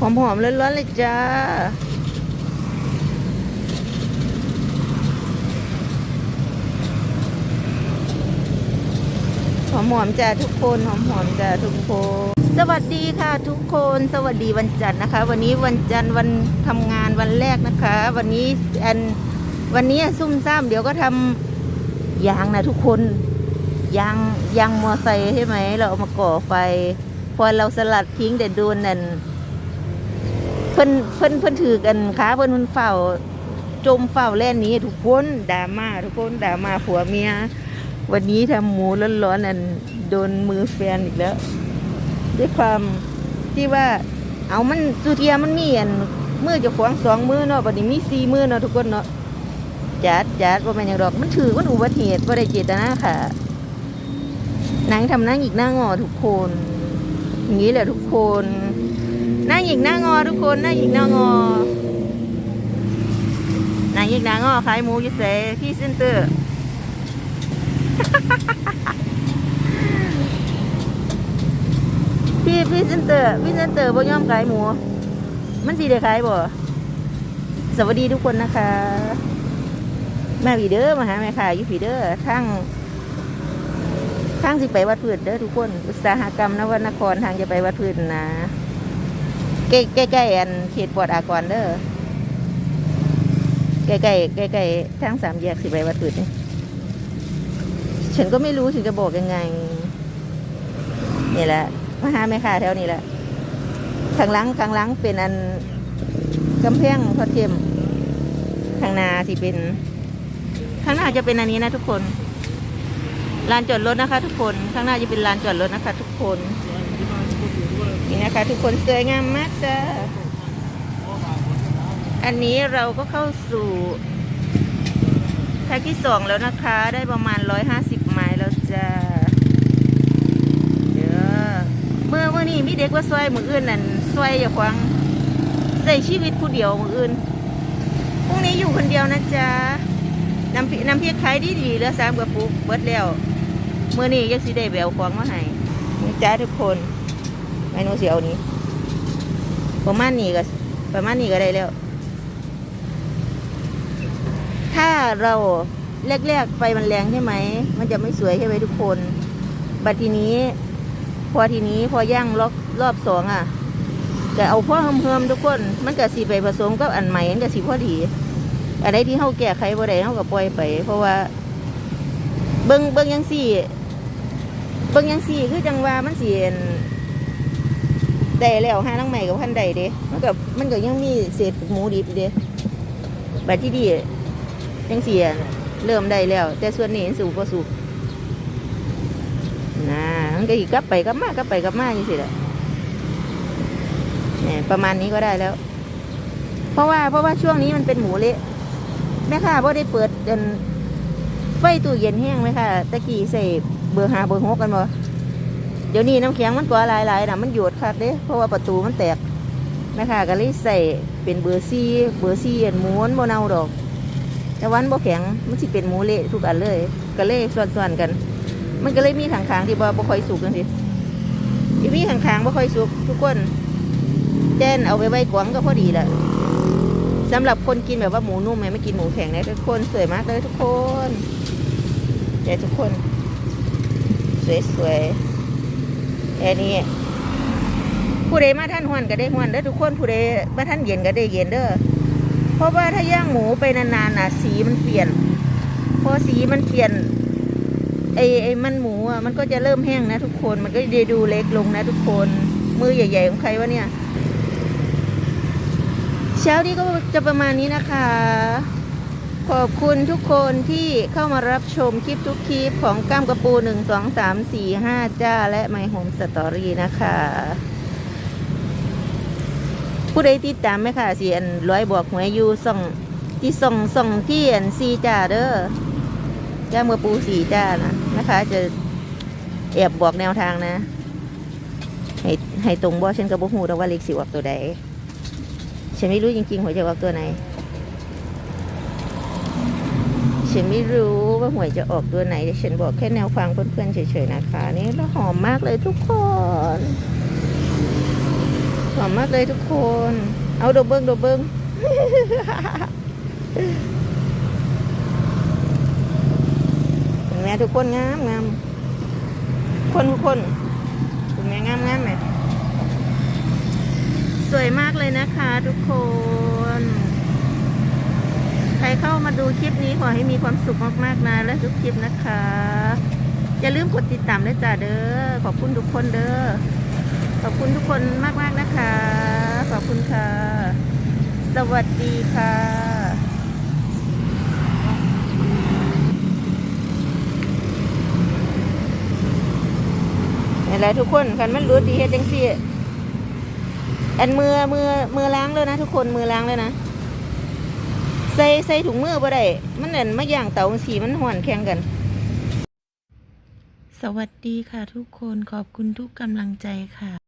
หอมๆร้อนๆเลยจ้าหอมๆจ้าทุกคนหอมๆจ้าทุกคน สวัสดีค่ะทุกคนสวัสดีวันจันทร์นะคะ วันนี้วันจันทร์วันทำงานวันแรกนะคะ วันนี้แอนวันนี้ซุ่มซ่ามเดี๋ยวก็ทำยางนะทุกคนยางยางมอไซค์ใช่ไหมเราเอามาก่อไฟ พอเราสลัดทิ้งแต่โดนนั่น พิ่นเพิ่นเพิ่นถือกันขาเพิ่นเพิ่นเฝ้าจมเฝ้าแล่นนี้ทุกคนด่ามาทุกคนด่ามาผัวเมีย วันนี้ทำหมูร้อนๆนั่นโดนมือแฟนอีกแล้ว ด้วยความที่ว่า เอามันสุเทียมันมีอันมือจะขวางสองมือเนาะบัดนี้มีสี่มือเนาะทุกคนเนาะจัดจัดว่าแม่นหยังดอกมันถือว่าอุบัติเหตุว่าได้เจตนาค่ะนางทำนั่งอีกหน้างอทุกคน อย่างนี้แหละทุกคน นั่งอีกหน้างอทุกคนนั่งอีกหน้างอนางอีกหน้างอขายหมูอยูเซพี่เซนเตอร์พี่พี่เซนเตอร์พี่เซนเตอร์บ่ยอมขายหมู มันสิได้ขายบ่สวัสดีทุกคนนะคะแม่ผีเด้อมาหาแม่ค่ะยู่ผีเด้อทั้งทั้งสิไปวัดพื้นเด้อทุกคน อุตสาหกรรมนวนครทางจะไปวัดพื้นนะ ใกล้ใกล้ๆอันเขตปลอดอากรเด้อใกล้ใกล้ใกล้ใกล้ๆทางสามแยกสิไปวัดพื้นนี่ฉันก็ไม่รู้ฉันจะบอกยังไง นี่แหละมาหาแม่ค้าแถวนี้แหละข้างหลังข้างหลังเป็นอันกำแพงทอดเทียมข้างหน้าสิเป็นข้างหน้าจะเป็นอันนี้นะทุกคนลานจอดรถนะคะ ทุกคนข้างหน้าจะเป็นลานจอดรถนะคะ ทุกคน นี่นะคะ ทุกคนสวยงามมากจ้าอันนี้เราก็เข้าสู่แพ็กที่สองแล้วนะคะ ได้ประมาณร้อยห้าสิบไม้แล้วจ้าเด้อเมื่อเมื่อนี้มีเด็กว่าซอยมืออื่นนั่นซอยอย่าควางใส่ชีวิตผู้เดียวมืออื่นพรุ่งนี้อยู่คนเดียวนะจ๊ะน้ำพริกน้ำพริกขายดีดีๆแล้วสามกระปุกเบิดแล้วเมื่อนี้ยังสิได้แบวควงมาให้จ้าทุกคน เมนูเสียวนี้ประมาณนี้ก็ประมาณนี้ก็ได้แล้ว ถ้าเราแรกๆไฟมันแรงใช่ไหม มันจะไม่สวยใช่ไหมทุกคน บัดทีนี้ พอทีนี้พอย่างรอบรอบสองอะก็เอาพ่อเฮิมๆทุกคน มันก็สีไปผสมกับอันใหม่มันก็สีพอดีอะไรที่เขาแก้ไขบ่ได้เขาก็ปล่อยไป เพราะว่า เบิ้งเบิ้งยังสี่ เบิ้งยังสี่คือจังว่ามันสี ได้แล้วห้านังใหม่กับพันใดเด้มันก็มันก็ยังมีเศษหมูดิบเด้บัดที่ดียังเสียเริ่มได้แล้ว แต่ส่วนนี้สูบก็สูบนะมันก็อีกกลับไปกลับมากลับไปกลับมาอย่างสิแหละเนี่ยประมาณนี้ก็ได้แล้ว เพราะว่าเพราะว่าช่วงนี้มันเป็นหมูเละแม่ค่ะพ่ได้เปิดจนไฟตู้เย็นแห้งไหมค่ะตะกี้ใส่เบอร์หาเบอร์หกกันบ่ เดี๋ยวนี้น้ำแข็งมันกว่าหลายๆนะมันหยดคักเด้เพราะว่าประตูมันแตกแม่ค่ะก็เลยใส่เป็นเบอร์ซี่เบอร์ซี่อันหมูนโมเนาดอก แต่วันบ่แข็งมันสิเป็นหมูเละทุกอันเลย ก็เลยส่วนๆกัน มันก็เลยมีขางๆที่บ่บ่ค่อยสุกจังซี่ที่มีขางๆบ่ค่อยสุกทุกคนแจ้นเอาไปไว้กวางก็พอดีแหละสำหรับคนกินแบบว่าหมูนุ่มไหมไม่กินหมูแข็งนะทุกคนสวยมากเลยทุกคนเดี๋ยวทุกคน สวยๆ แค่นี้ผู้ใดมาท่านหวนก็ได้หวนเด้อทุกคนผู้ใดมาท่านเย็นก็ได้เย็นเด้อเพราะว่าถ้าย่างหมูไปนานๆน่ะ สีมันเปลี่ยน พอสีมันเปลี่ยนไอ้ไอ้มันหมูอะมันก็จะเริ่มแห้งนะ ทุกคนมันก็จะดูเล็กลงนะ ทุกคนมือใหญ่ๆของใครวะเนี่ย เช้านี้ก็จะประมาณนี้นะคะ ขอบคุณทุกคนที่เข้ามารับชมคลิปทุกคลิปของก้ามกระปูหนึ่งสองสามสี่ห้าจ้า และไมโฮมสตอรี่นะคะ ผู้ใดติดตามไหมค่ะเสียนร้อยบอกหวยอยู่ส่องที่ส่องส่องที่อันซีจ้าเด้อจ้ามื่อปูสีจ้านะนะคะ จะแอบบอกแนวทางนะ ให้ให้ตรงบ่ฉันกับบ่ฮู้ดอกว่าเลขสิออกตัวใดฉันไม่รู้จริงๆหวยจะออกตัวไหน ฉันไม่รู้ว่าหวยจะออกตัวไหนแต่ฉันบอกแค่แนวฟังเพื่อนๆเฉยๆนะคะ นี่แล้วหอมมากเลยทุกคน หอมมากเลยทุกคน เอาดอกเบิ้งดอกเบิ้งเห็นไหมทุกคนงามงามคนทุกคนเห็นไหมงามงามไหมสวยมากเลยนะคะทุกคน ใครเข้ามาดูคลิปนี้ขอให้มีความสุขมากๆนะและทุกคลิปนะคะ อย่าลืมกดติดตามด้วยจ้าเด้อขอบคุณทุกคนเด้อขอบคุณทุกคนมากๆนะคะ ขอบคุณค่ะ สวัสดีค่ะนี่แหละทุกคนคันมันรู้ดีเฮ็ดจังซี่อันมือมือมือล้างแล้วนะ ทุกคนมือล้างแล้วนะ ใส่ใส่ถุงมือบ่ได้มันนั่นมาย่างเตาสีมันห่อนแข่งกัน สวัสดีค่ะทุกคนขอบคุณทุกกำลังใจค่ะ